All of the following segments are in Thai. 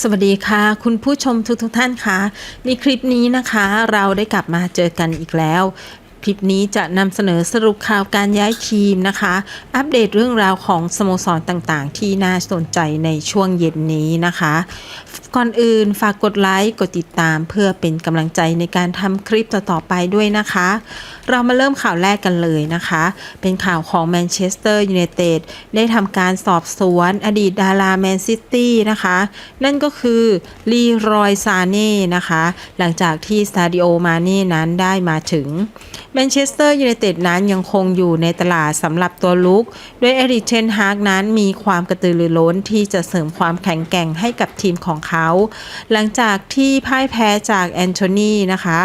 สวัสดีค่ะ คุณผู้ชมทุกทุกท่านคะในคลิปนี้นะคะ เราได้กลับมาเจอกันอีกแล้ว คลิปนี้จะนำเสนอสรุปข่าวการย้ายทีมนะคะ อัปเดตเรื่องราวของสโมสรต่างๆ ที่น่าสนใจในช่วงเย็นนี้นะคะ ก่อนอื่นฝากกดไลค์ กดติดตามเพื่อเป็นกำลังใจในการทำคลิปต่อ ๆ ไปด้วยนะคะ เรามาเริ่มข่าวแรกกันเลยนะคะ เป็นข่าวของแมนเชสเตอร์ยูไนเต็ดได้ทำการสอบสวน อดีตดาราแมนซิตี้นะคะ นั่นก็คือลีรอยซาเน่นะคะ หลังจากที่ซาดิโอมาเน่นั้นได้มาถึงแมนเชสเตอร์ยูไนเต็ดนั้นยังคงอยู่ในตลาดสำหรับตัวลุก โดยเอริกเชนฮากนั้นมีความกระตือรือร้นที่จะเสริมความแข็งแกร่งให้กับทีมของเขา หลังจากที่พ่ายแพ้จากแอนโทนีนะคะ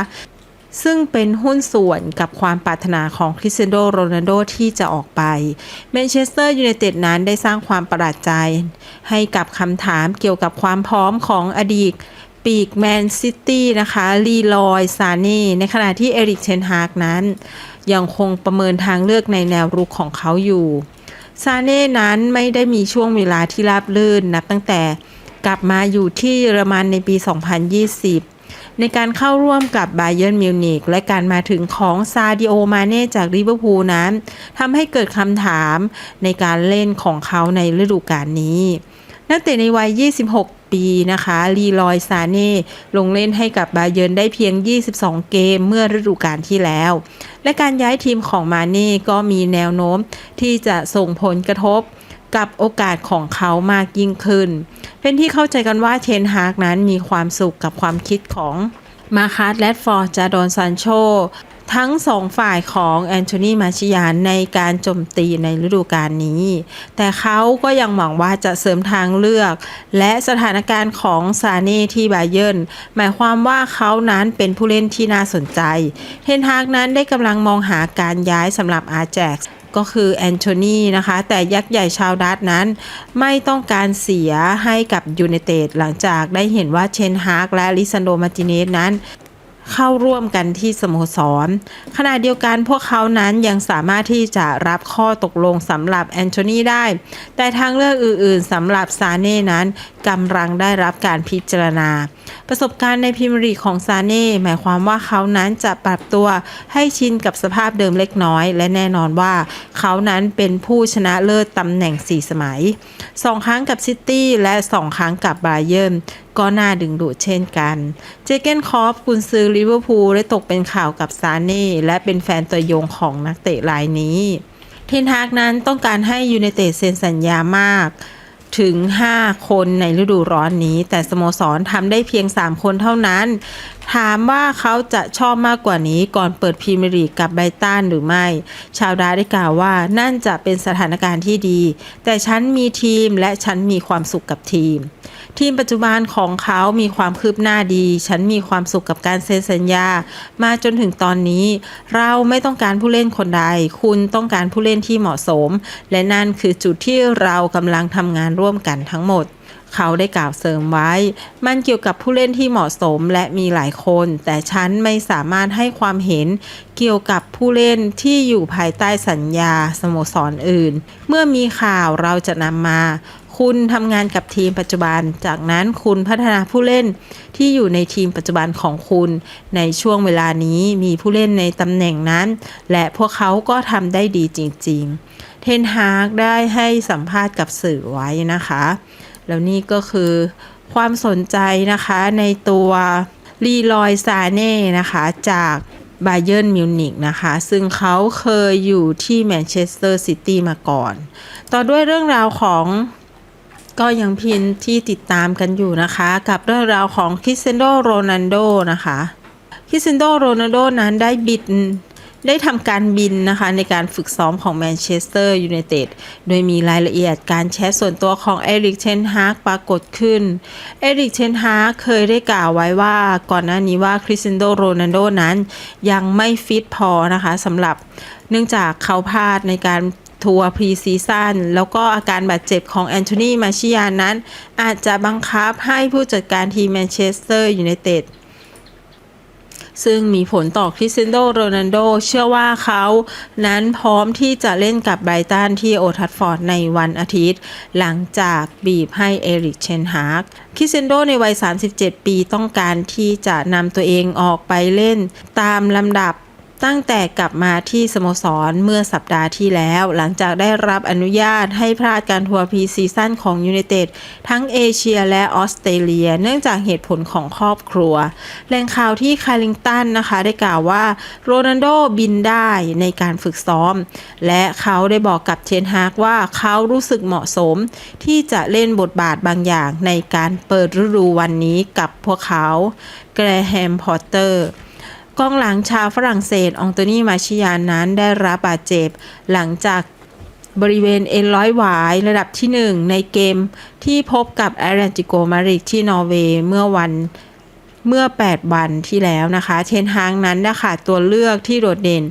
ซึ่งเป็นหุ้นส่วนกับความปรารถนาของคริสเตียโนโรนัลโดที่จะออกไปแมนเชสเตอร์ยูไนเต็ดนั้นได้สร้างความประหลาดใจ ให้กับคำถามเกี่ยวกับความพร้อมของอดีต ปีกแมนซิตี้นะคะลีลอยซาน่ในขณะที่เอริกเชนฮากนั้น ยังคงประเมินทางเลือกในแนวรุกของเขาอยู่ซาเน่นั้นไม่ได้มีช่วงเวลาที่ราบรื่นนับตั้งแต่กลับมาอยู่ที่เยอรมันในปี 2020 ในการเข้าร่วมกับบ y เ r n มิวนิกและการมาถึงของซาดิโอมาเน่จากลิเวอร์พูลนั้นทำให้เกิดคำถามในการเล่นของเขาในฤดูกาลนี้นักเตะในวัย 26 ปีนะคะลีลอยซาเน่ลงเล่นให้กับบาเยิร์นได้เพียง 22 เกมเมื่อฤดูกาลที่แล้ว และการย้ายทีมของมาเน่ก็มีแนวโน้มที่จะส่งผลกระทบกับโอกาสของเขามากยิ่งขึ้น เป็นที่เข้าใจกันว่าเทนฮากนั้นมีความสุขกับความคิดของมาคาร์แรดฟอร์จาดอนซานโช ทั้งสองฝ่ายของแอนโทนีมาชิยานในการโจมตีในฤดูกาลนี้ แต่เขาก็ยังหวังว่าจะเสริมทางเลือก และสถานการณ์ของซาเน่ที่บาเยิร์นหมายความว่าเขานั้นเป็นผู้เล่นที่น่าสนใจ เทนฮากนั้นได้กำลังมองหาการย้ายสำหรับอาแจ็กก็คือแอนโทนีนะคะ แต่ยักษ์ใหญ่ชาวดัตนั้น ไม่ต้องการเสียให้กับยูไนเต็ดหลังจากได้เห็นว่าเชนฮากและลิซันโดมาติเนสนั้น เข้าร่วมกันที่สโมสร ขณะเดียวกันพวกเขานั้นยังสามารถที่จะรับข้อตกลงสำหรับแอนโทนีได้ แต่ทางเลือกอื่นๆสำหรับซาเน่นั้นกำลังได้รับการพิจารณา ประสบการณ์ในพรีเมียร์ลีกของซาเน่หมายความว่าเขานั้นจะปรับตัวให้ชินกับสภาพเดิมเล็กน้อย และแน่นอนว่าเขานั้นเป็นผู้ชนะเลิศตำแหน่ง 4 สมัย 2 ครั้งกับซิตี้และ 2 ครั้งกับบาเยิร์นก็น่าดึงดูดเช่นกัน เจเกนคอฟกุนซือลิเวอร์พูลได้ตกเป็นข่าวกับซาเน่และเป็นแฟนตัวยงของนักเตะรายนี้ เทนฮากนั้นต้องการให้ยูไนเต็ดเซ็นสัญญามาก ถึง 5 คนในฤดูร้อนนี้ แต่สโมสรทำได้เพียง 3 คนเท่านั้น ถามว่าเขาจะชอบมากกว่านี้ก่อนเปิดพรีเมียร์ลีกกับไบตันหรือไม่ ชาวดาได้กล่าวว่านั่นจะเป็นสถานการณ์ที่ดี แต่ฉันมีทีมและฉันมีความสุขกับทีม ทีมปัจจุบันของเขามีความคืบหน้าดี ฉันมีความสุขกับการเซ็นสัญญา มาจนถึงตอนนี้ เราไม่ต้องการผู้เล่นคนใด คุณต้องการผู้เล่นที่เหมาะสม และนั่นคือจุดที่เรากำลังทำงานร่วมกันทั้งหมดเขาได้กล่าวเสริมไว้ มันเกี่ยวกับผู้เล่นที่เหมาะสมและมีหลายคน แต่ฉันไม่สามารถให้ความเห็นเกี่ยวกับผู้เล่นที่อยู่ภายใต้สัญญาสโมสรออื่น เมื่อมีข่าวเราจะนำมา คุณทำงานกับทีมปัจจุบัน จากนั้นคุณพัฒนาผู้เล่นที่อยู่ในทีมปัจจุบันของคุณ ในช่วงเวลานี้มีผู้เล่นในตำแหน่งนั้น และพวกเขาก็ทำได้ดีจริง ๆ เทนฮากได้ให้สัมภาษณ์กับสื่อไว้นะคะ แล้วนี่ก็คือความสนใจนะคะในตัวลีลอยซาเน่นะคะจากบ y เ r n ร์นมิวนิกนะคะ ซึ่งเขาเคยอยู่ที่แมนเชสเตอร์ซิตี้มาก่อน ต่อด้วยเรื่องราวของ ก็ยังพินที่ติดตามกันอยู่นะคะ กับเรื่องราวของคริสเซนโดโรนันโดนะคะคริสเซนโดโรนันโดนั้นได้บินได้ทำการบินนะคะในการฝึกซ้อมของแมนเชสเตอร์ยูไนเต็ด โดยมีรายละเอียดการแชทส่วนตัวของเอริกเชนฮากปรากฏขึ้น เอริกเชนฮากเคยได้กล่าวไว้ว่าก่อนหน้านี้ว่าคริสเซนโดโรนันโดนั้นยังไม่ฟิตพอนะคะสำหรับเนื่องจากเขาพลาดในการ ทัวร์พรีซีซั่นแล้วก็อาการบาดเจ็บของแอนโทนีมาชิยานนั้น อาจจะบังคับให้ผู้จัดการทีมแมนเชสเตอร์ยูไนเต็ดซึ่งมีผลต่อคริสเซนโดโรนัลโด เชื่อว่าเขานั้นพร้อมที่จะเล่นกับไบรตันที่โอทัฟฟอร์ดในวันอาทิตย์ หลังจากบีบให้เอริกเชนฮากคริสเซนโดในวัย 37 ปีต้องการที่จะนำตัวเองออกไปเล่นตามลำดับ ตั้งแต่กลับมาที่สโมสรเมื่อสัปดาห์ที่แล้ว หลังจากได้รับอนุญาตให้พลาดการทัวร์พรีซีซั่นของยู i นเต็ดทั้งเอเชียและออสเตรเลีย เนื่องจากเหตุผลของครอบครัว แหล่งข่าวที่คาริงตันนะคะ ได้กล่าวว่าโรนัลโดบินได้ในการฝึกซ้อม และเขาได้บอกกับเชนฮากว่าเขารู้สึกเหมาะสม ที่จะเล่นบทบาทบางอย่างในการเปิดฤดูวันนี้กับพวกเขาแกรแฮมพอตเตอร์ กองหลังชาวฝรั่งเศสองโตนีมาชิยานนั้นได้รับบาดเจ็บ หลังจากบริเวณเอ็นร้อยหวายระดับที่ 1 ในเกมที่พบกับแอรนติโกมาริกที่นอร์เวย์เมื่อวันเมื่อ 8 วันที่แล้วนะคะ เทนฮางนั้นนะคะตัวเลือกที่โดดเด่น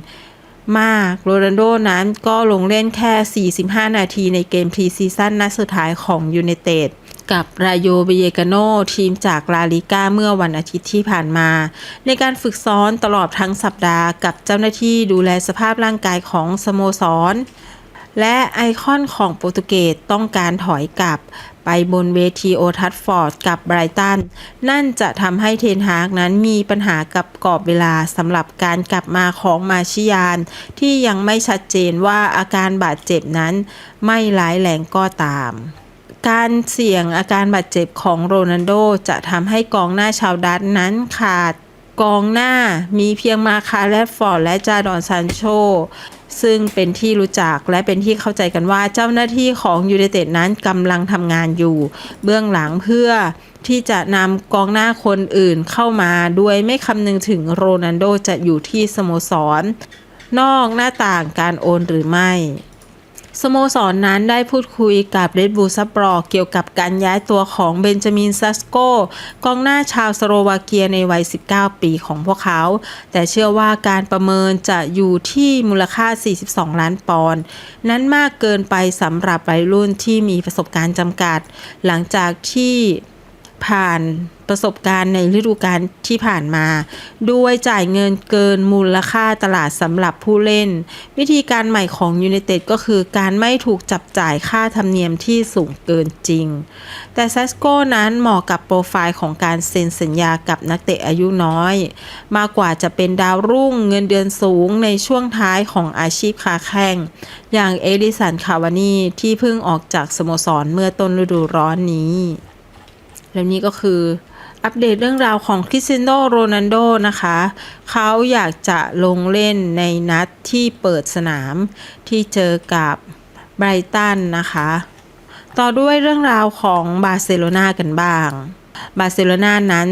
มากโรนัลโดนั้นก็ลงเล่นแค่ 45 นาทีในเกมพรีซีซั่นนัดสุดท้ายของยู i นเต็ด กับรายโยเบเยกาโนทีมจากลาลิก้าเมื่อวันอาทิตย์ที่ผ่านมา ในการฝึกซ้อนตลอดทั้งสัปดาห์กับเจ้าหน้าที่ดูแลสภาพร่างกายของสโมสร และไอคอนของโปรตุเกสต้องการถอยกลับไปบนเวทีโอทัฟฟอร์ดกับไบรตัน นั่นจะทำให้เทนฮากนั้นมีปัญหากับกรอบเวลาสำหรับการกลับมาของมาชิยาน ที่ยังไม่ชัดเจนว่าอาการบาดเจ็บนั้นไม่ร้ายแรงก็ตาม การเสี่ยงอาการบาดเจ็บของโรนัลโดจะทำให้กองหน้าชาวดัตช์นั้นขาดกองหน้ามีเพียงมาคาแรดฟอร์ดและจาดอนซานโช ซึ่งเป็นที่รู้จักและเป็นที่เข้าใจกันว่าเจ้าหน้าที่ของยู i นเต็ดนั้นกำลังทำงานอยู่ เบื้องหลังเพื่อที่จะนำกองหน้าคนอื่นเข้ามาด้วยไม่คำนึงถึงโรนัลโดจะอยู่ที่สโมสรนอกหน้าต่างการโอนหรือไม่ สโมสรนนั้นได้พูดคุยกับเรดบูซับปรอเกี่ยวกับการย้ายตัวของเบนจามินซัสโกกองหน้าชาวสโลวาเกียในวัย 19 ปีของพวกเขา แต่เชื่อว่าการประเมินจะอยู่ที่มูลค่า 42 ล้านปอนด์นั้นมากเกินไปสำหรับวัยรุ่นที่มีประสบการณ์จำกัด หลังจากที่ผ่าน ประสบการณ์ในฤดูกาลที่ผ่านมา ด้วยจ่ายเงินเกินมูลค่าตลาดสำหรับผู้เล่น วิธีการใหม่ของยู i นเต็ดก็คือการไม่ถูกจับจ่ายค่าธรรมเนียมที่สูงเกินจริง แต่ซัสโก้นั้นเหมาะกับโปรไฟล์ของการเซ็นสัญญากับนักเตะอายุน้อย มากกว่าจะเป็นดาวรุ่งเงินเดือนสูงในช่วงท้ายของอาชีพคาแข่งอย่างเอลิสันคาวานีที่เพิ่งออกจากสโมสรเมื่อต้นฤดูร้อนนี้ แล้วนี่ก็คือ อัปเดตเรื่องราวของคริสเซนโดโรนัลโดนะคะ เขาอยากจะลงเล่นในนัดที่เปิดสนามที่เจอกับไบรตันนะคะ ต่อด้วยเรื่องราวของบาร์เซโลนากันบ้าง บาร์เซโลนานั้น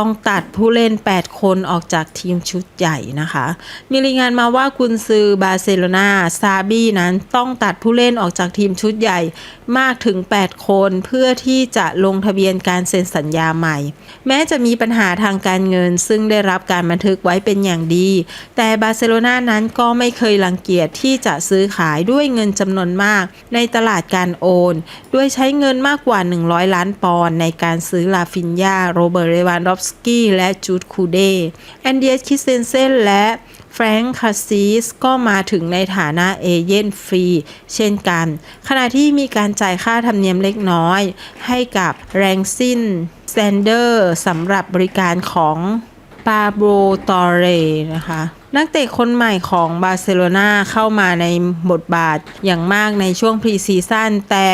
ต้องตัดผู้เล่น 8 คนออกจากทีมชุดใหญ่นะคะ มีรายงานมาว่ากุนซือบาร์เซโลนาซาบี้นั้นต้องตัดผู้เล่นออกจากทีมชุดใหญ่มากถึง 8 คนเพื่อที่จะลงทะเบียนการเซ็นสัญญาใหม่ แม้จะมีปัญหาทางการเงิน ซึ่งได้รับการบันทึกไว้เป็นอย่างดี แต่บาร์เซโลนานั้นก็ไม่เคยรังเกียจที่จะซื้อขายด้วยเงินจำนวนมาก ในตลาดการโอน ด้วยใช้เงินมากกว่า 100 ล้านปอนด์ในการซื้อลาฟินยาโรเบิร์ตเรวานดอฟสกี้และจูดคูเดแอนเดียสคิสเซนเซนและแฟรงค์คาซีสก็มาถึงในฐานะเอเย่นฟรีเช่นกัน ขณะที่มีการจ่ายค่าธรรมเนียมเล็กน้อย ให้กับแรงซินแซนเดอร์สำหรับบริการของปาโบตอเรนะคะนักเตะคนใหม่ของบาร์เซโลนาเข้ามาในบทบาทอย่างมากในช่วงพรีซีซั่นแต่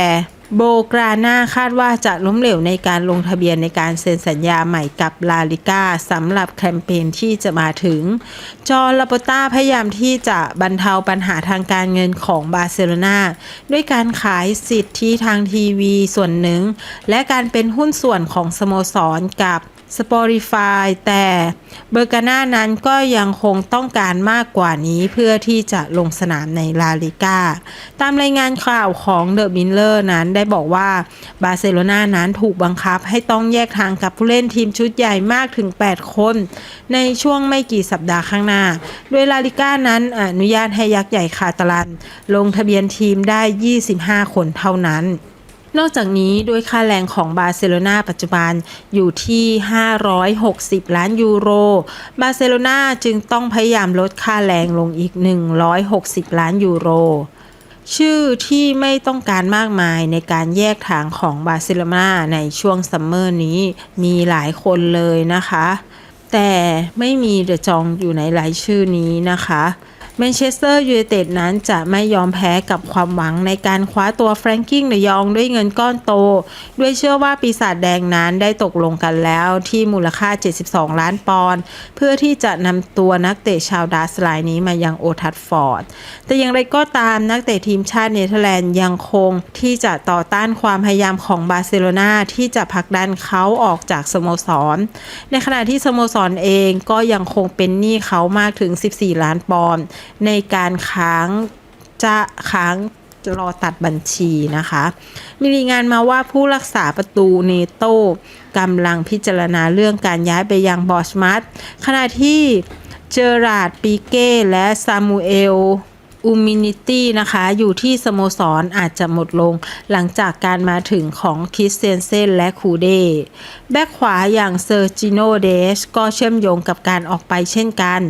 โบกราน่าคาดว่าจะล้มเหลวในการลงทะเบียนในการเซ็นสัญญาใหม่กับลาลิก้าสำหรับแคมเปญที่จะมาถึง จอร์ลาโปต้าพยายามที่จะบรรเทาปัญหาทางการเงินของบาร์เซโลนาด้วยการขายสิทธิทางทีวีส่วนหนึ่ง และการเป็นหุ้นส่วนของสโมสรกับ Spotify แต่เบอร์กาน่านั้นก็ยังคงต้องการมากกว่านี้เพื่อที่จะลงสนามในลาลิก้า ตามรายงานข่าวของเดอะบินเลอร์นั้นได้บอกว่าบาร์เซโลนานั้นถูกบังคับให้ต้องแยกทางกับผู้เล่นทีมชุดใหญ่มากถึง 8 คน ในช่วงไม่กี่สัปดาห์ข้างหน้า โดยลาลิก้านั้นอนุญาตให้ยักษ์ใหญ่คาตาลัน ลงทะเบียนทีมได้ 25 คนเท่านั้น นอกจากนี้ด้วยค่าแรงของบาร์เซโลนาปัจจุบันอยู่ที่ 560 ล้านยูโร บาร์เซโลนาจึงต้องพยายามลดค่าแรงลงอีก 160 ล้านยูโรชื่อที่ไม่ต้องการมากมายในการแยกทางของบาร์เซโลนาในช่วงซัมเมอร์นี้มีหลายคนเลยนะคะ แต่ไม่มีเดจองอยู่ในรายชื่อนี้นะคะ แมนเชสเตอร์ยูไนเต็ดนั้นจะไม่ยอมแพ้กับความหวังในการคว้าตัวแฟรงกิ้งเดยองด้วยเงินก้อนโต ด้วยเชื่อว่าปีศาจแดงนั้นได้ตกลงกันแล้วที่มูลค่า 72 ล้านปอนด์เพื่อที่จะนำตัวนักเตะชาวดัสไลน์นี้มายังโอทัฟฟอร์ด แต่อย่างไรก็ตามนักเตะทีมชาติเนเธอร์แลนด์ยังคงที่จะต่อต้านความพยายามของบาร์เซโลนาที่จะผลักดันเขาออกจากสโมสร ในขณะที่สโมสรเองก็ยังคงเป็นหนี้เขามากถึง 14 ล้านปอนด์ในการค้างจะค้างรอตัดบัญชีนะคะ มีรายงานมาว่าผู้รักษาประตูเนโต้กำลังพิจารณาเรื่องการย้ายไปยังบอชมัตขณะที่เจอราร์ดปีเก้และซามูเอล อูมินิตี้นะคะ อยู่ที่สโมสรอาจจะหมดลง หลังจากการมาถึงของคริสเซนเซนและคูเดแบ็คขวาอย่างเซอร์จิโนเดชก็เชื่อมโยงกับการออกไปเช่นกัน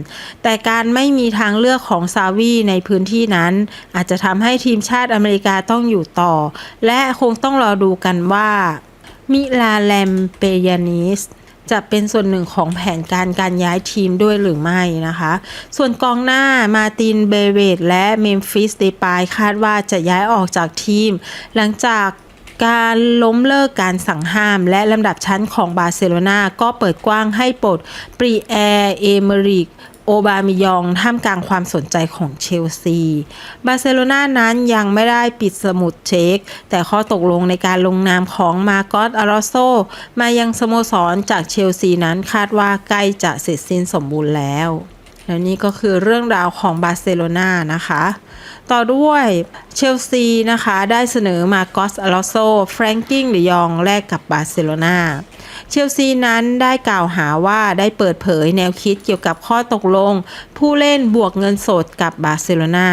แต่การไม่มีทางเลือกของซาวีในพื้นที่นั้น อาจจะทำให้ทีมชาติอเมริกาต้องอยู่ต่อ และคงต้องรอดูกันว่ามิลาแลมเปยานิส จะเป็นส่วนหนึ่งของแผนการการย้ายทีมด้วยหรือไม่นะคะ ส่วนกองหน้ามาตินเบเวตและเมมฟิสเดปายคาดว่าจะย้ายออกจากทีม หลังจากการล้มเลิกการสั่งห้ามและลำดับชั้นของบาร์เซโลนาก็เปิดกว้างให้ปลดปรีแอร์เอเมริก โอบามิยองท่ามกลางความสนใจของเชลซี บาร์เซโลนานั้นยังไม่ได้ปิดสมุดเช็ค แต่ข้อตกลงในการลงนามของมาโกสอารอโซ มายังสโมสรจากเชลซีนั้นคาดว่าใกล้จะเสร็จสิ้นสมบูรณ์แล้วและนี่ก็คือเรื่องราวของบาร์เซโลนานะคะ ต่อด้วยเชลซีนะคะ ได้เสนอมาโกสอารอโซ แฟรงกิ้งหรือยองแลกกับบาร์เซโลนา เชลซีนั้นได้กล่าวหาว่าได้เปิดเผยแนวคิดเกี่ยวกับข้อตกลง ผู้เล่นบวกเงินสดกับบาร์เซโลนา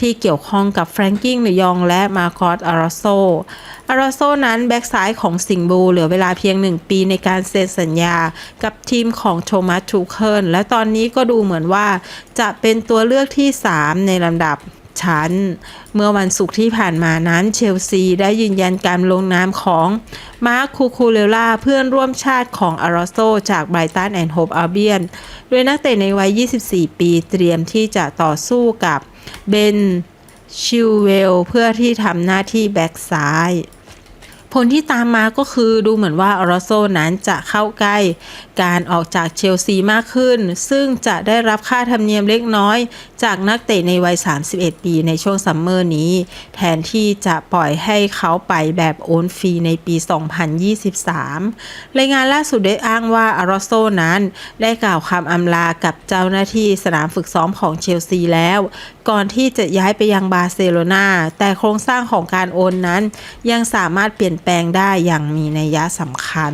ที่เกี่ยวข้องกับแฟรงกิ้งหรือยองและมาโกสอารอโซอารอโซนั้นแบ็กซ้ายของสิงบูเหลือเวลาเพียง 1 ปีในการเซ็นสัญญากับทีมของโทมัสทูเคิลและตอนนี้ก็ดูเหมือนว่าจะเป็นตัวเลือกที่ 3 ในลำดับ ชั้นเมื่อวันศุกร์ที่ผ่านมานั้นเชลซีได้ยืนยันการลงนามของมาร์คคูคูเลล่าเพื่อนร่วมชาติของอารอโซจากไบรตันแอนด์โฮปอาเบียนโดยนักเตะในวัย 24 ปีเตรียมที่จะต่อสู้กับเบนชิลเวลเพื่อที่ทำหน้าที่แบ็กซ้ายผลที่ตามมาก็คือดูเหมือนว่าออรโซนั้นจะเข้าใกล้การออกจากเชลซีมากขึ้น ซึ่งจะได้รับค่าธรรมเนียมเล็กน้อย จากนักเตะในวัย 31 ปีในช่วงซัมเมอร์นี้ แทนที่จะปล่อยให้เขาไปแบบโอนฟรีในปี 2023 รายงานล่าสุดได้อ้างว่าอารอโซนั้น ได้กล่าวคำอำลากับเจ้าหน้าที่สนามฝึกซ้อมของเชลซีแล้ว ก่อนที่จะย้ายไปยังบาร์เซโลนาแต่โครงสร้างของการโอนนั้น ยังสามารถเปลี่ยนแปลงได้อย่างมีนัยยะสำคัญ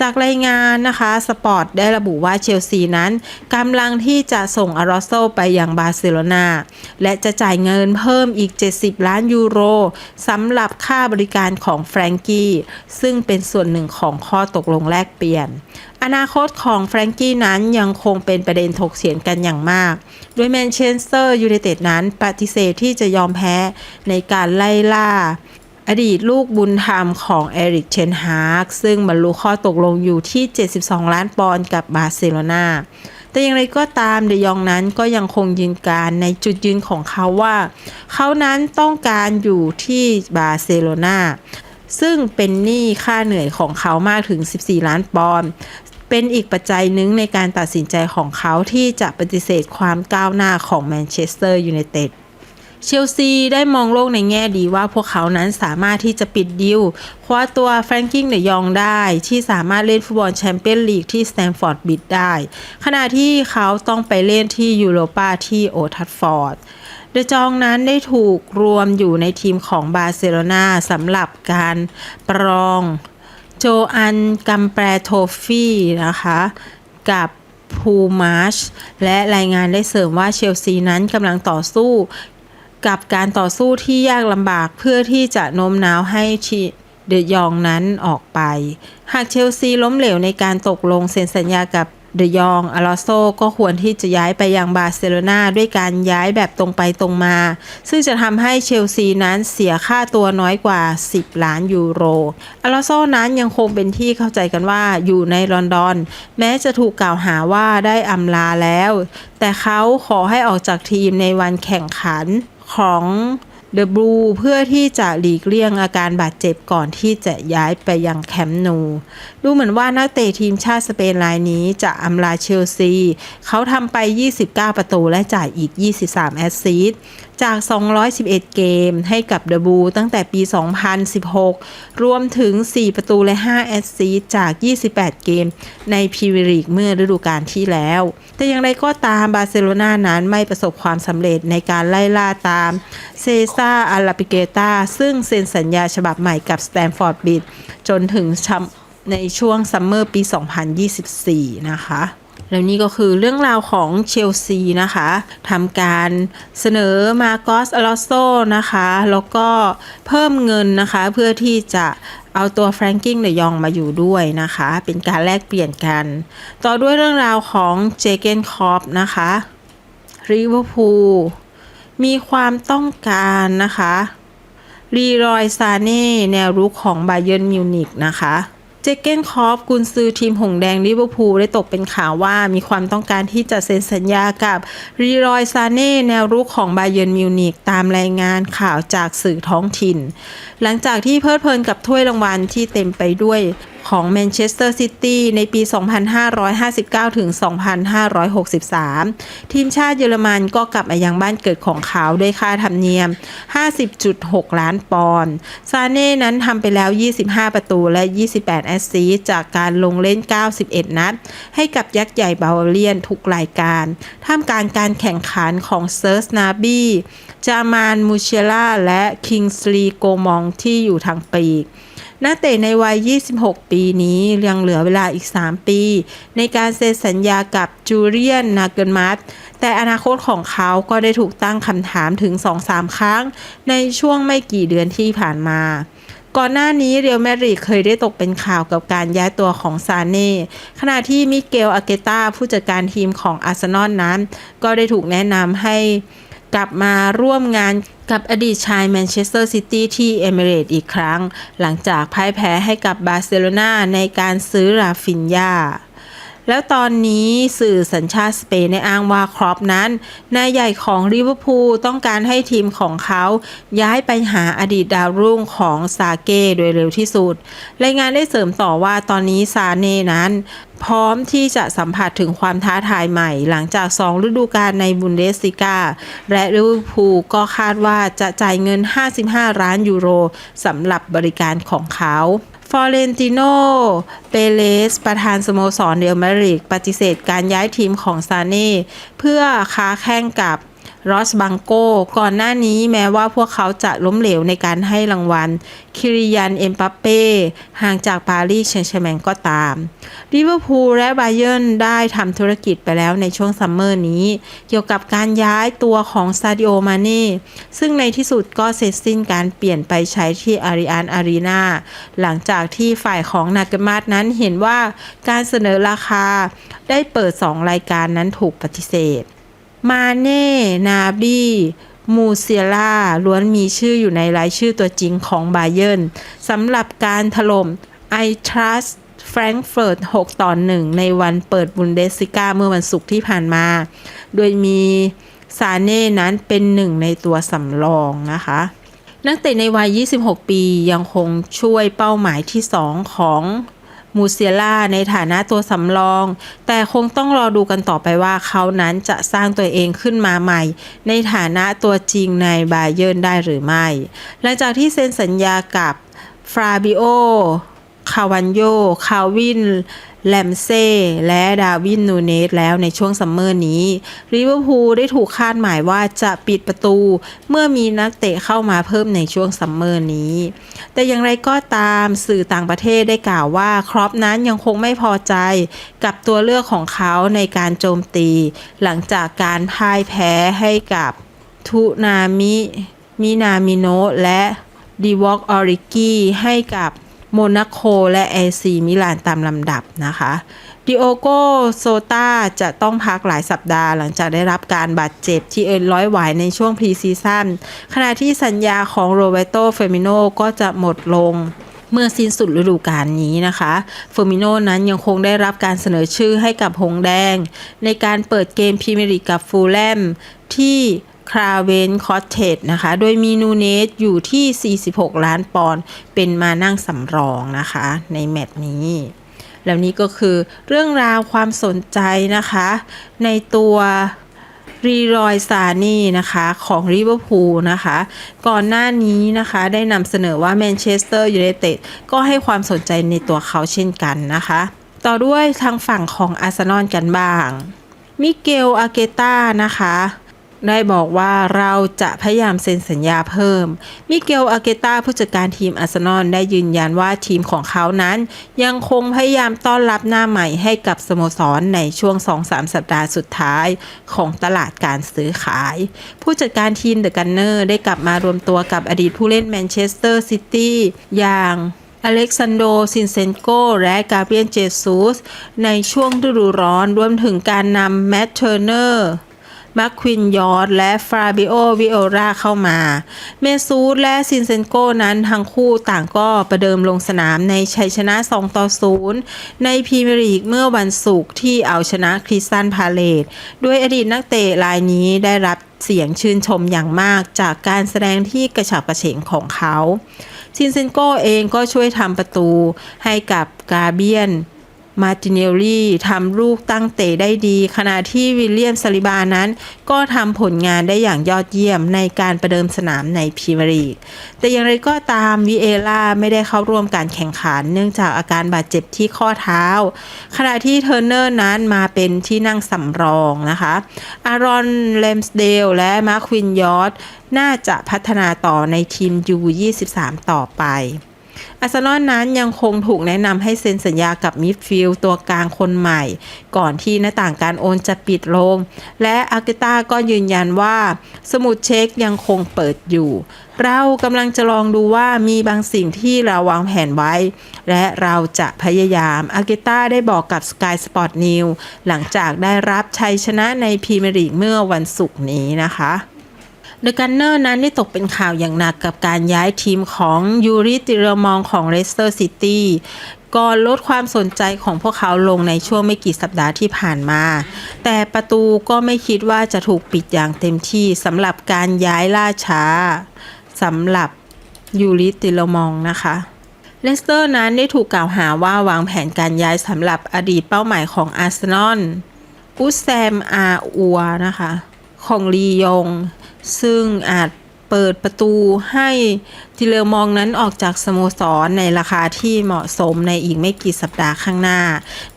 จากรายงานนะคะสปอร์ตได้ระบุว่าเชลซีนั้นกำลังที่จะส่งอารอโซไปยังบาร์เซโลนาและจะจ่ายเงินเพิ่มอีก 70 ล้านยูโรสำหรับค่าบริการของแฟรงกี้ซึ่งเป็นส่วนหนึ่งของข้อตกลงแลกเปลี่ยนอนาคตของแฟรงกี้นั้นยังคงเป็นประเด็นถกเถียงกันอย่างมาก โดยแมนเชสเตอร์ยูไนเต็ดนั้นปฏิเสธที่จะยอมแพ้ในการไล่ล่า อดีตลูกบุญธรรมของเอริกเชนฮาร์กซึ่งบรรลุข้อตกลงอยู่ที่ 72 ล้านปอนด์กับบาร์เซโลนาแต่อย่างไรก็ตามเดยองนั้นก็ยังคงยืนการในจุดยืนของเขาว่า เขานั้นต้องการอยู่ที่บาร์เซโลนาซึ่งเป็นหนี้ค่าเหนื่อยของเขามากถึง 14 ล้านปอนด์เป็นอีกปัจจัยหนึ่งในการตัดสินใจของเขาที่จะปฏิเสธความก้าวหน้าของแมนเชสเตอร์ยูไนเต็ด เชลซีได้มองโลกในแง่ดีว่าพวกเขานั้นสามารถที่จะปิดดิวคว้าตัวแฟรงกิ้งเดยองได้ ที่สามารถเล่นฟุตบอลแชมเปี้ยนลีกที่สแตนฟอร์ดบิดได้ ขณะที่เขาต้องไปเล่นที่ยูโรปาที่โอทัฟฟอร์ดเดจองนั้นได้ถูกรวมอยู่ในทีมของบาร์เซโลนาสำหรับการปรองโจอันกัมแปรโทฟี่นะคะ กับพูมาชและรายงานได้เสริมว่าเชลซีนั้นกำลังต่อสู้ กับการต่อสู้ที่ยากลำบากเพื่อที่จะโน้มน้าวให้ทีเดยองนั้นออกไป หากเชลซีล้มเหลวในการตกลงเซ็นสัญญากับเดยองอลอโซก็ควรที่จะย้ายไปยังบาร์เซโลนาด้วยการย้ายแบบตรงไปตรงมา ซึ่งจะทำให้เชลซีนั้นเสียค่าตัวน้อยกว่า 10 ล้านยูโรอลอโซนั้นยังคงเป็นที่เข้าใจกันว่าอยู่ในลอนดอน แม้จะถูกกล่าวหาว่าได้อำลาแล้ว แต่เขาขอให้ออกจากทีมในวันแข่งขัน ของเดอะบลูเพื่อที่จะหลีกเลี่ยงอาการบาดเจ็บก่อนที่จะย้ายไปยังแคมป์นู ดูเหมือนว่านักเตะทีมชาติสเปนรายนี้จะอำลาเชลซี เขาทำไป 29 ประตูและจ่ายอีก 23 แอสซิสต์ จาก 211 เกมให้กับเดอะบลูตั้งแต่ปี 2016 รวมถึง 4 ประตูและ 5 แอสซิสต์จาก 28 เกม ในพรีเมียร์ลีกเมื่อฤดูกาลที่แล้ว แต่อย่างไรก็ตามบาร์เซโลนานั้นไม่ประสบความสำเร็จในการไล่ล่าตามเซซ่าอาลาปิเกตาซึ่งเซ็นสัญญาฉบับใหม่กับสแตนฟอร์ดบิดจนถึงในช่วงซัมเมอร์ปี 2024 นะคะ แล้วนี่ก็คือเรื่องราวของเชลซีนะคะทำการเสนอมาโกสอลอโซนะคะ แล้วก็เพิ่มเงินนะคะเพื่อที่จะเอาตัวแฟรงกิ้งเดยองมาอยู่ด้วยนะคะ เป็นการแลกเปลี่ยนกัน ต่อด้วยเรื่องราวของเจเกนคอปนะคะริเวอร์พูลมีความต้องการนะคะรีรอยซาเน่แนวรุกของบาเยิร์นมิวนิกนะคะ จเกนคอฟกุนซือทีมหงแดงลิเวอร์พูลได้ตกเป็นข่าวว่ามีความต้องการที่จะเซ็นสัญญากับรีรอยซาเน่แนวรุกของบาเยิร์นมิวนิกตามรายงานข่าวจากสื่อท้องถิ่น หลังจากที่เพลิดเพลินกับถ้วยรางวัลที่เต็มไปด้วยของแมนเชสเตอร์ซิตี้ในปี 2559 ถึง 2563 ทีมชาติเยอรมันก็กลับมายังบ้านเกิดของเขาด้วยค่าธรรมเนียม 50.6 ล้านปอนด์ ซาเน่นั้นทำไปแล้ว 25 ประตูและ 28แอสซิสต์จากการลงเล่น 91 นัด ให้กับยักษ์ใหญ่บาวเลียนทุกรายการ ท่ามกลางการแข่งขันของเซิร์สนาบีจามานมูเชล่าและคิงสลีโกมองที่อยู่ทางปีกนักเตะในวัย 26 ปีนี้ยังเหลือเวลาอีก 3 ปี ในการเซ็นสัญญากับจูเลียน นาเกนมัตแต่อนาคตของเขาก็ได้ถูกตั้งคำถามถึง 2-3 ครั้ง ในช่วงไม่กี่เดือนที่ผ่านมา ก่อนหน้านี้เรียวแมริดเคยได้ตกเป็นข่าวกับการย้ายตัวของซาเน่ ขณะที่มิเกลอาเกตาผู้จัดการทีมของอาร์เซนอลนั้น ก็ได้ถูกแนะนำให้กลับมาร่วมงานกับอดีตชายแมนเชสเตอร์ซิตี้ที่เอมิเรตอีกครั้ง หลังจากพ่ายแพ้ให้กับบาร์เซโลนาในการซื้อราฟินยา แล้วตอนนี้สื่อสัญชาติสเปนในอ้างว่าครอปนั้นนายใหญ่ของลิเวอร์พูลต้องการให้ทีมของเขาย้ายไปหาอดีตดาวรุ่งของซาเก้โดยเร็วที่สุด รายงานได้เสริมต่อว่าตอนนี้ซาเน่นั้น พร้อมที่จะสัมผัสถึงความท้าทายใหม่ หลังจาก 2 ฤดูกาลในบุนเดสซิก้า และลิเวอร์พูลก็คาดว่าจะจ่ายเงิน 55 ล้านยูโรสำหรับบริการของเขา ฟอเรนติโน เปเลส ประธานสโมสรเดลมาริกปฏิเสธการย้ายทีมของซาเน่เพื่อค้าแข่งกับ รอสบังโกก่อนหน้านี้แม้ว่าพวกเขาจะล้มเหลวในการให้รางวัล คิริยันเอ็มปัปเป้ห่างจากปารีสแชงต์แชมงก็ตามลิเวอร์พูลและไบเยิร์นได้ทำธุรกิจไปแล้วในช่วงซัมเมอร์นี้ เกี่ยวกับการย้ายตัวของซาดิโอมาเน่ซึ่งในที่สุดก็เสร็จสิ้นการเปลี่ยนไปใช้ที่อาริอานอารีนาหลังจากที่ฝ่ายของนากมาดนั้นเห็นว่าการเสนอราคาได้เปิด 2 รายการนั้นถูกปฏิเสธ มาเน่ นาบีมูเซียล่า ล้วนมีชื่ออยู่ในรายชื่อตัวจริงของบาเยิร์นสำหรับการถล่มไอทรัสแฟรงก์เฟิร์ต 6 ต่อ 1 ในวันเปิดบุนเดสซิก้าเมื่อวันศุกร์ที่ผ่านมา โดยมีซาเน่นั้นเป็นหนึ่งในตัวสำรองนะคะ นักเตะในวัย 26 ปียังคงช่วยเป้าหมายที่ 2 ของ มูเซียล่าในฐานะตัวสำรอง แต่คงต้องรอดูกันต่อไปว่าเขานั้นจะสร้างตัวเองขึ้นมาใหม่ ในฐานะตัวจริงในบาเยิร์นได้หรือไม่ หลังจากที่เซ็นสัญญากับฟราบิโอคาวันโย คาวิน แลมเซ่และดาวินนูเนสแล้วในช่วงซัมเมอร์นี้ลิเวอร์พูลได้ถูกคาดหมายว่าจะปิดประตู เมื่อมีนักเตะเข้ามาเพิ่มในช่วงซัมเมอร์นี้ แต่อย่างไรก็ตามสื่อต่างประเทศได้กล่าวว่าครอปนั้นยังคงไม่พอใจกับตัวเลือกของเขาในการโจมตี หลังจากการพ่ายแพ้ให้กับทุนามิมินามิโนะและดีวอกออริกี้ให้กับ โมนาโคและเอซีมิลานตามลำดับนะคะดิโอโกโซตาจะต้องพักหลายสัปดาห์หลังจากได้รับการบาดเจ็บที่เอ็นร้อยหวายในช่วงพรีซีซั่นขณะที่สัญญาของโรเบโตเฟมิโนก็จะหมดลงเมื่อสิ้นสุดฤดูกาลนี้นะคะเฟอร์มิโนนั้นยังคงได้รับการเสนอชื่อให้กับหงแดง ในการเปิดเกมพรีเมียร์ลีกกับฟูลแลมที่ คราเวนคอตเทจนะคะ โดยมีนูเนสอยู่ที่ 46 ล้านปอนด์เป็นมานั่งสำรองนะคะ ในแมตช์นี้ แล้วนี่ก็คือเรื่องราวความสนใจนะคะ ในตัวรีรอยซานี่นะคะของริเวอร์พูลนะคะ ก่อนหน้านี้นะคะได้นำเสนอว่าแมนเชสเตอร์ยูไนเต็ดก็ให้ความสนใจในตัวเขาเช่นกันนะคะ ต่อด้วยทางฝั่งของอาร์เซนอลกันบ้าง มิเกลอาเกตานะคะ ได้บอกว่าเราจะพยายามเซ็นสัญญาเพิ่ม มิเกล อาเกตาผู้จัดการทีมอาร์เซนอลได้ยืนยันว่าทีมของเขานั้น ยังคงพยายามต้อนรับหน้าใหม่ให้กับสโมสรในช่วง 2-3 สัปดาห์สุดท้ายของตลาดการซื้อขาย ผู้จัดการทีมเดอะกันเนอร์ได้กลับมารวมตัวกับอดีตผู้เล่นแมนเชสเตอร์ซิตี้อย่างอเล็กซานโด ซินเซนโก และกาเบรียนเจซูสในช่วงฤดูร้อนรวมถึงการนำแมตเทอร์เนอร์ มาควินยอร์ดและฟราบิโอวิโอราเข้ามา เมซูสและซินเซนโกนั้นทั้งคู่ต่างก็ประเดิมลงสนามในชัยชนะ 2 ต่อ 0 ในพรีเมียร์ลีกเมื่อวันศุกร์ที่เอาชนะคริสตันพาเลตด้วยอดีตนักเตะรายนี้ได้รับเสียงชื่นชมอย่างมากจากการแสดงที่กระฉับกระเฉงของเขา ซินเซนโกเองก็ช่วยทำประตูให้กับกาเบียน มาติเนลลี่ทำลูกตั้งเตะได้ดี ขณะที่วิลเลียมซาลิบานั้น ก็ทำผลงานได้อย่างยอดเยี่ยมในการประเดิมสนามในพรีเมียร์ลีก แต่อย่างไรก็ตามวิเอล่าไม่ได้เข้าร่วมการแข่งขัน เนื่องจากอาการบาดเจ็บที่ข้อเท้า ขณะที่เทอร์เนอร์นั้นมาเป็นที่นั่งสำรองนะคะ อารอนเลมสเดลและมาร์ควินยอร์ดน่าจะพัฒนาต่อในทีม U23 ต่อไป อาร์เซนอลนั้นยังคงถูกแนะนำให้เซ็นสัญญากับมิดฟิลด์ตัวกลางคนใหม่ ก่อนที่หน้าต่างการโอนจะปิดลง และอากิต้าก็ยืนยันว่า สมุดเช็คยังคงเปิดอยู่ เรากำลังจะลองดูว่ามีบางสิ่งที่เราวางแผนไว้ และเราจะพยายามอากิต้าได้บอกกับ Sky Sport News หลังจากได้รับชัยชนะในพรีเมียร์ลีกเมื่อวันศุกร์นี้นะคะ เดอะกันเนอร์นั้นได้ตกเป็นข่าวอย่างหนักกับการย้ายทีมของยูริติเรมองของเลสเตอร์ซิตี้ก่อนลดความสนใจของพวกเขาลงในช่วงไม่กี่สัปดาห์ที่ผ่านมา แต่ประตูก็ไม่คิดว่าจะถูกปิดอย่างเต็มที่สำหรับการย้ายล่าช้าสำหรับยูริติเรมองนะคะเลสเตอร์นั้นได้ถูกกล่าวหาว่าวางแผนการย้ายสำหรับอดีตเป้าหมายของอาร์เซนอลอุสแซมอาอัวนะคะ ของลียง ซึ่งอาจ เปิดประตูให้ทิเลอร์มองนั้นออกจากสโมสรในราคาที่เหมาะสมในอีกไม่กี่สัปดาห์ข้างหน้า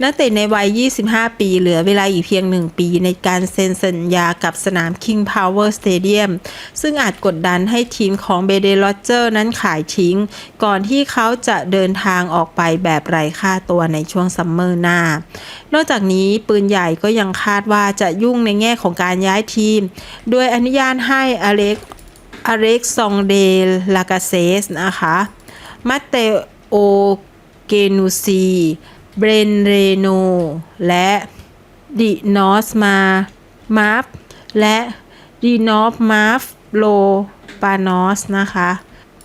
นักเตะในวัย 25 ปีเหลือเวลาอีกเพียงหนึ่งปีในการเซ็นสัญญากับสนาม King Power Stadium ซึ่งอาจกดดันให้ทีมของเบเดโรเจอร์นั้นขายทิ้ง ก่อนที่เขาจะเดินทางออกไปแบบไร้ค่าตัวในช่วงซัมเมอร์หน้า นอกจากนี้ปืนใหญ่ก็ยังคาดว่าจะยุ่งในแง่ของการย้ายทีม โดยอนุญาตให้อเล็ก อเล็กซองเดลากาเซสนะคะมาเตโอเกนูซีเบรนเรโน และดินอสมามาฟและดีนอฟมาฟโลปานอสนะคะ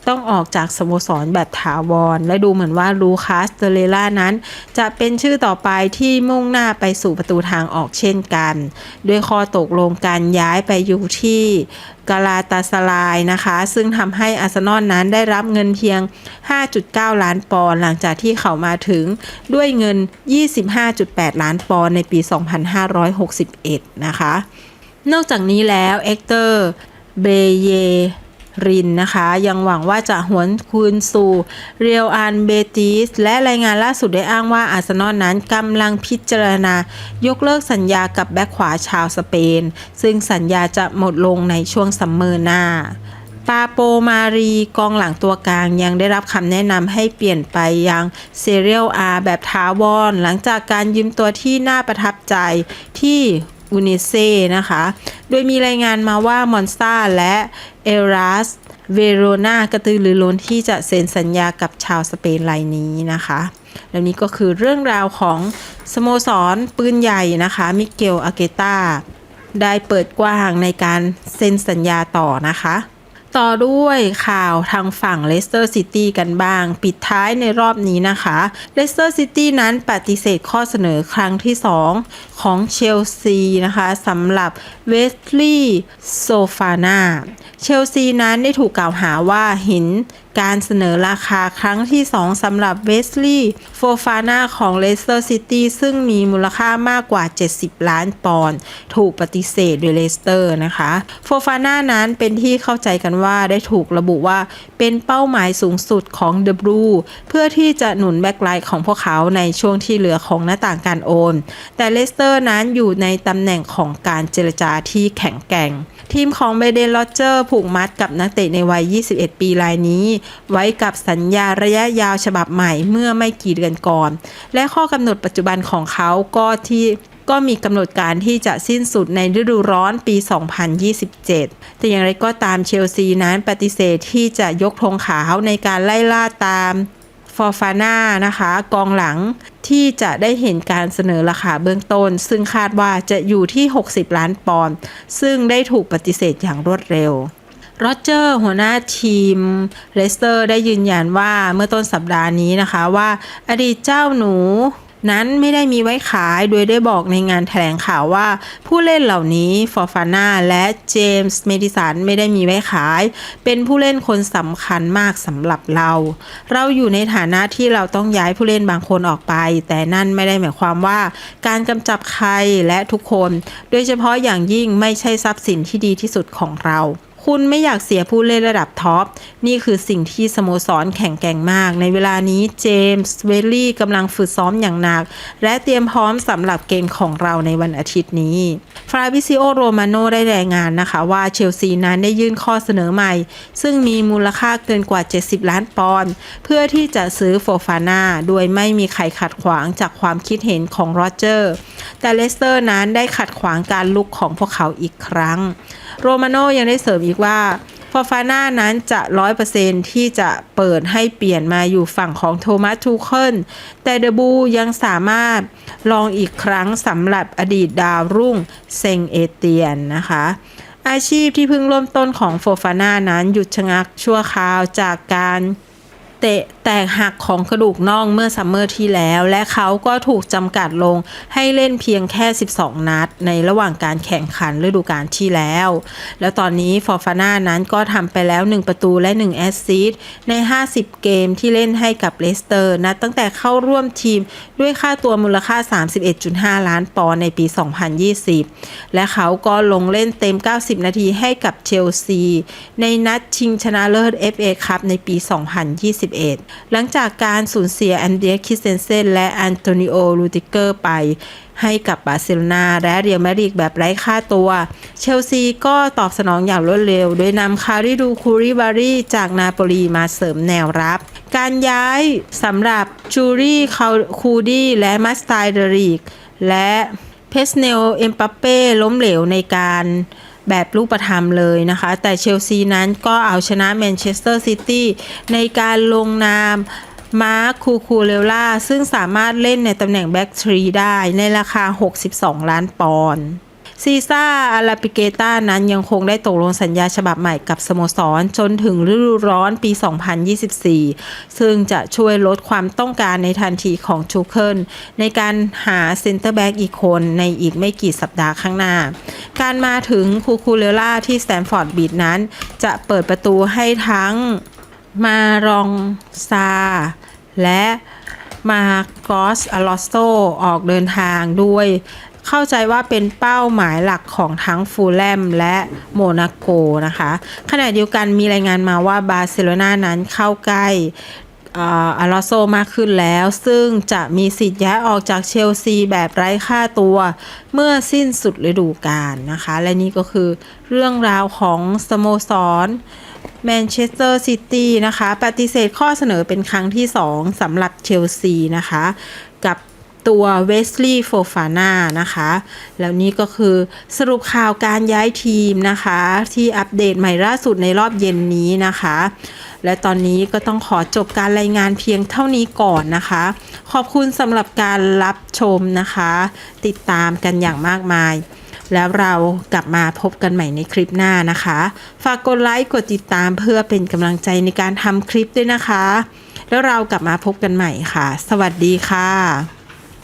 ต้องออกจากสโมสรแบบถาวร และดูเหมือนว่าลูคัสเตเลล่านั้น จะเป็นชื่อต่อไปที่มุ่งหน้าไปสู่ประตูทางออกเช่นกัน ด้วยข้อตกลงการย้ายไปอยู่ที่กาลาตาสลายนะคะ ซึ่งทำให้อาร์เซนอลนั้นได้รับเงินเพียง 5.9 ล้านปอนด์หลังจากที่เขามาถึงด้วยเงิน 25.8 ล้านปอนด์ในปี 2561 นะคะ นอกจากนี้แล้ว เอ็กเตอร์ เบเย รินนะคะ ยังหวังว่าจะหวนคืนสู่เรียวอันเบติสและรายงานล่าสุดได้อ้างว่าอาร์เซนอลนั้นกำลังพิจารณายกเลิกสัญญากับแบ็คขวาชาวสเปน ซึ่งสัญญาจะหมดลงในช่วงซัมเมอร์หน้าปาโปมารีกองหลังตัวกลางยังได้รับคำแนะนำให้เปลี่ยนไปยังเซเรียลอาแบบทาวอนหลังจากการยืมตัวที่น่าประทับใจที่อุนิเซ่นะคะ โดยมีรายงานมาว่ามอนสตาและ เอรัส เวโรนากระตือรือร้นที่จะเซ็นสัญญากับชาวสเปนรายนี้นะคะแล้วนี้ก็คือเรื่องราวของสโมสรปืนใหญ่นะคะ มิเกลอาเกตาได้เปิดกว้างในการเซ็นสัญญาต่อนะคะ ต่อด้วยข่าวทางฝั่งเลสเตอร์ซิตี้กันบ้าง ปิดท้ายในรอบนี้นะคะเลสเตอร์ซิตี้นั้นปฏิเสธข้อเสนอครั้งที่ 2 ของเชลซีนะคะสำหรับเวสลีย์โซฟานาเชลซีนั้นได้ถูกกล่าวหาว่าเห็น การเสนอราคาครั้งที่ 2สำหรับเวสลีย์โฟฟาน่าของเลสเตอร์ซิตี้ซึ่งมีมูลค่ามากกว่า 70 ล้านปอนด์ถูกปฏิเสธโดยเลสเตอร์นะคะโฟฟาน่านั้นเป็นที่เข้าใจกันว่าได้ถูกระบุว่าเป็นเป้าหมายสูงสุดของเดอะบรูเพื่อที่จะหนุนแบ็กไลท์ของพวกเขาในช่วงที่เหลือของหน้าต่างการโอน แต่เลสเตอร์นั้นอยู่ในตำแหน่งของการเจรจาที่แข็งแกร่ง ทีมของเบเดนโรเจอร์ผูกมัดกับนักเตะในวัย 21 ปีรายนี้ ไว้กับสัญญาระยะยาวฉบับใหม่เมื่อไม่กี่เดือนก่อน และข้อกำหนดปัจจุบันของเขาก็ที่ก็มีกำหนดการที่จะสิ้นสุดในฤดูร้อนปี 2027 แต่อย่างไรก็ตามเชลซีนั้นปฏิเสธที่จะยกธงขาวในการไล่ล่าตาม ฟอร์ฟาน่านะคะ กองหลังที่จะได้เห็นการเสนอราคาเบื้องต้น ซึ่งคาดว่าจะอยู่ที่ 60 ล้านปอนด์ซึ่งได้ถูกปฏิเสธอย่างรวดเร็วโรเจอร์หัวหน้าทีมเลสเตอร์ได้ยืนยันว่าเมื่อต้นสัปดาห์นี้นะคะว่าอดีตเจ้าหนู นั้นไม่ได้มีไว้ขายโดยได้บอกในงานแถลงข่าวว่า ผู้เล่นเหล่านี้ฟอร์ฟาน่าและเจมส์เมดิสันไม่ได้มีไว้ขาย เป็นผู้เล่นคนสำคัญมากสำหรับเรา เราอยู่ในฐานะที่เราต้องย้ายผู้เล่นบางคนออกไป แต่นั่นไม่ได้หมายความว่า การกำจับใครและทุกคน โดยเฉพาะอย่างยิ่งไม่ใช่ทรัพย์สินที่ดีที่สุดของเรา คุณไม่อยากเสียผู้เล่นระดับท็อป นี่คือสิ่งที่สโมสรแข่งแกร่งมาก ในเวลานี้เจมส์เวลลี่กำลังฝึกซ้อมอย่างหนัก และเตรียมพร้อมสำหรับเกมของเราในวันอาทิตย์นี้ ฟราบิซิโอโรมาโนได้รายงานนะคะว่าเชลซีนั้นได้ยื่นข้อเสนอใหม่ ซึ่งมีมูลค่าเกินกว่า 70 ล้านปอนด์เพื่อที่จะซื้อโฟฟาน่าโดยไม่มีใครขัดขวางจากความคิดเห็นของโรเจอร์ แต่เลสเตอร์นั้นได้ขัดขวางการลุกของพวกเขาอีกครั้ง โรมาโนยังได้เสริมอีกว่าฟอฟาน่านั้นจะ 100%ที่จะเปิดให้เปลี่ยนมาอยู่ฝั่งของโทมัสทูเคิลแต่เดบูยังสามารถลองอีกครั้งสำหรับอดีตดาวรุ่งเซงเอเตียนนะคะอาชีพที่เพิ่งเริ่มต้นของโฟฟาน่านั้นหยุดชะงักชั่วคราวจากการเตะ แตกหักของกระดูกน่องเมื่อซัมเมอร์ที่แล้ว และเขาก็ถูกจำกัดลงให้เล่นเพียงแค่ 12 นัด ในระหว่างการแข่งขันฤดูกาลที่แล้ว แล้วตอนนี้ฟอร์ฟาน่านั้นก็ทำไปแล้ว 1 ประตูและ 1 แอสซิสต์ใน 50 เกมที่เล่นให้กับเลสเตอร์นัดตั้งแต่เข้าร่วมทีมด้วยค่าตัวมูลค่า 31.5 ล้านปอนด์ในปี 2020 และเขาก็ลงเล่นเต็ม 90 นาทีให้กับเชลซีในนัดชิงชนะเลิศ FA คัพในปี 2021หลังจากการสูญเสียแอนเดียคิสเซนเซนและอันโตนิโอลูติเกอร์ไปให้กับบาร์เซโลนาและเรียลมาดริดแบบไร้ค่าตัว เชลซีก็ตอบสนองอย่างรวดเร็ว โดยนำคาริดูคูริบารีจากนาโปลีมาเสริมแนวรับ การย้ายสำหรับจูรี่คูดี้และมัสไตเดริกและเพสเนลเอ็มปัปเป้ล้มเหลวในการ แบบรูปธรรมเลยนะคะ แต่เชลซีนั้นก็เอาชนะแมนเชสเตอร์ซิตี้ในการลงนามมาร์คคูคูเลล่าซึ่งสามารถเล่นในตำแหน่งแบ็กทรีได้ในราคา 62 ล้านปอนด์ ซีซ่าอาราปิเกตานั้นยังคงได้ตกลงสัญญาฉบับใหม่กับสโมสร จนถึงฤดูร้อนปี 2024 ซึ่งจะช่วยลดความต้องการในทันทีของชูเคิลในการหาเซนเตอร์แบ็กอีกคนในอีกไม่กี่สัปดาห์ข้างหน้า การมาถึงคูคูเลล่าที่สแตนฟอร์ดบีดนั้น จะเปิดประตูให้ทั้งมารองซา และมากอสอลอสโตออกเดินทางด้วย เข้าใจว่าเป็นเป้าหมายหลักของทั้งฟูลแลมและโมนาโกนะคะขณะเดียวกันมีรายงานมาว่าบาร์เซโลนานั้นเข้าใกล้อาลอโซมากขึ้นแล้ว ซึ่งจะมีสิทธิ์ย้ายออกจากเชลซีแบบไร้ค่าตัว เมื่อสิ้นสุดฤดูกาลนะคะ และนี่ก็คือเรื่องราวของสโมสรแมนเชสเตอร์ซิตี้นะคะ ปฏิเสธข้อเสนอเป็นครั้งที่ 2สำหรับเชลซีนะคะ กับ ตัวเวสลีย์โฟฟาน่านะคะ แล้วนี่ก็คือสรุปข่าวการย้ายทีมนะคะ ที่อัปเดตใหม่ล่าสุดในรอบเย็นนี้นะคะ และตอนนี้ก็ต้องขอจบการรายงานเพียงเท่านี้ก่อนนะคะ ขอบคุณสำหรับการรับชมนะคะ ติดตามกันอย่างมากมายแล้วเรากลับมาพบกันใหม่ในคลิปหน้านะคะ ฝากกดไลค์ กดติดตามเพื่อเป็นกำลังใจในการทำคลิปด้วยนะคะ แล้วเรากลับมาพบกันใหม่ค่ะ สวัสดีค่ะ